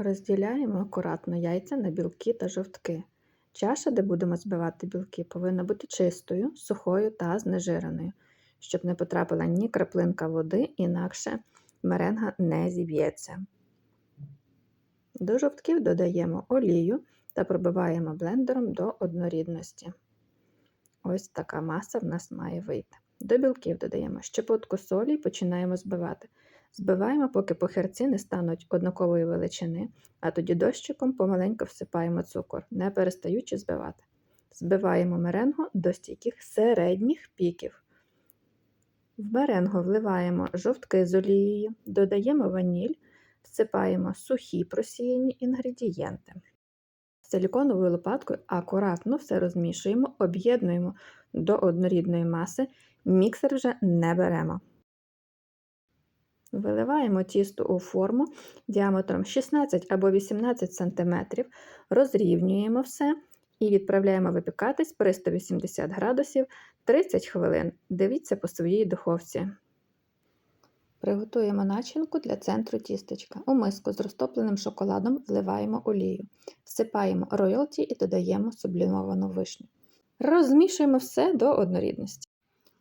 Розділяємо акуратно яйця на білки та жовтки. Чаша, де будемо збивати білки, повинна бути чистою, сухою та знежиреною, щоб не потрапила ні краплинка води, інакше меренга не зіб'ється. До жовтків додаємо олію та пробиваємо блендером до однорідності. Ось така маса в нас має вийти. До білків додаємо щепотку солі і починаємо збивати. Збиваємо, поки похерці не стануть однакової величини, а тоді дощиком помаленько всипаємо цукор, не перестаючи збивати. Збиваємо меренгу до стійких середніх піків. В меренгу вливаємо жовтки з олією, додаємо ваніль, всипаємо сухі просіяні інгредієнти. Силіконовою лопаткою акуратно все розмішуємо, об'єднуємо до однорідної маси, міксер вже не беремо. Виливаємо тісто у форму діаметром 16 або 18 см, розрівнюємо все і відправляємо випікатись при 180 градусів 30 хвилин. Дивіться по своїй духовці. Приготуємо начинку для центру тістечка. У миску з розтопленим шоколадом вливаємо олію, всипаємо роялті і додаємо сублімовану вишню. Розмішуємо все до однорідності.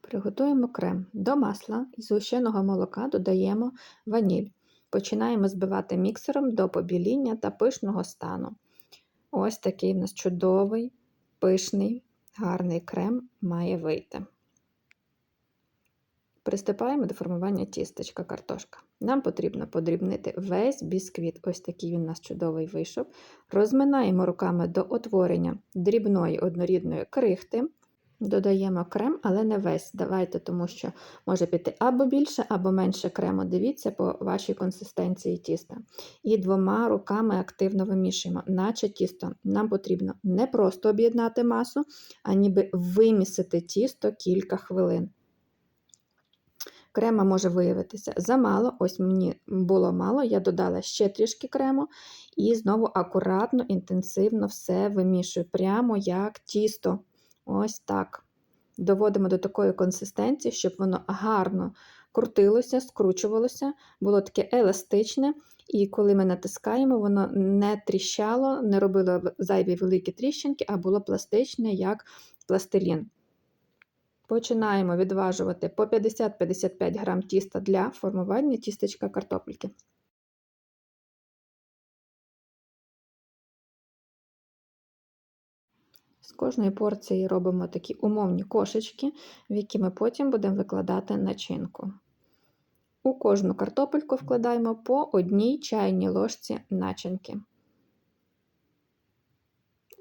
Приготуємо крем. До масла і згущеного молока додаємо ваніль. Починаємо збивати міксером до побіління та пишного стану. Ось такий в нас чудовий, пишний, гарний крем має вийти. Приступаємо до формування тістечка картошка. Нам потрібно подрібнити весь бісквіт, ось такий він у нас чудовий вийшов. Розминаємо руками до утворення дрібної однорідної крихти. Додаємо крем, але не весь. Давайте, тому що може піти або більше, або менше крему. Дивіться по вашій консистенції тіста. І двома руками активно вимішуємо, наче тісто. Нам потрібно не просто об'єднати масу, а ніби вимісити тісто кілька хвилин. Крема може виявитися замало, ось мені було мало, я додала ще трішки крему і знову акуратно, інтенсивно все вимішую, прямо як тісто. Ось так. Доводимо до такої консистенції, щоб воно гарно крутилося, скручувалося, було таке еластичне, і коли ми натискаємо, воно не тріщало, не робило зайві великі тріщинки, а було пластичне, як пластилін. Починаємо відважувати по 50-55 грам тіста для формування тістечка картопельки. З кожної порції робимо такі умовні кошечки, в які ми потім будемо викладати начинку. У кожну картопельку вкладаємо по одній чайній ложці начинки.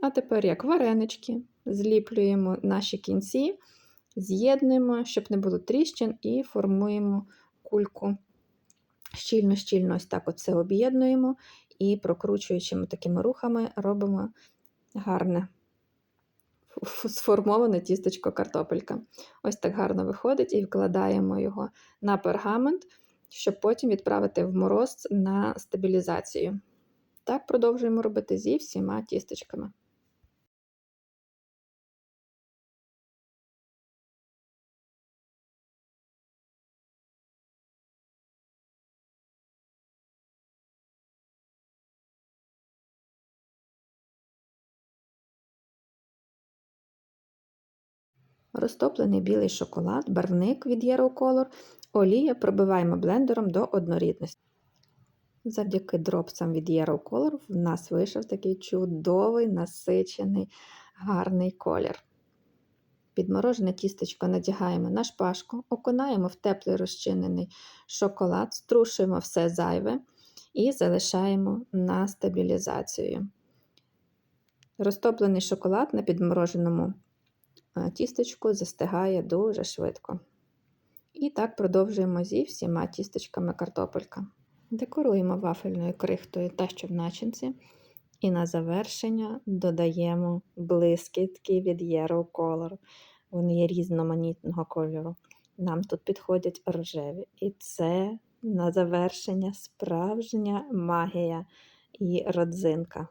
А тепер, як варенички, зліплюємо наші кінці, з'єднуємо, щоб не було тріщин, і формуємо кульку. Щільно-щільно ось так оце об'єднуємо і прокручуючими такими рухами робимо гарне сформоване тістечко картопелька. Ось так гарно виходить і вкладаємо його на пергамент, щоб потім відправити в мороз на стабілізацію. Так продовжуємо робити зі всіма тістечками. Розтоплений білий шоколад, барвник від Yellow Color, олія пробиваємо блендером до однорідності. Завдяки дропсам від Yellow Color в нас вийшов такий чудовий, насичений, гарний колір. Підморожене тістечко надягаємо на шпажку, окунаємо в теплий розчинений шоколад, струшуємо все зайве і залишаємо на стабілізацію. Розтоплений шоколад на підмороженому тістечко застигає дуже швидко. І так продовжуємо зі всіма тістечками картопелька. Декоруємо вафельною крихтою те, що в начинці. І на завершення додаємо блискітки від Yellow Color. Вони є різноманітного кольору. Нам тут підходять рожеві. І це на завершення справжня магія і родзинка.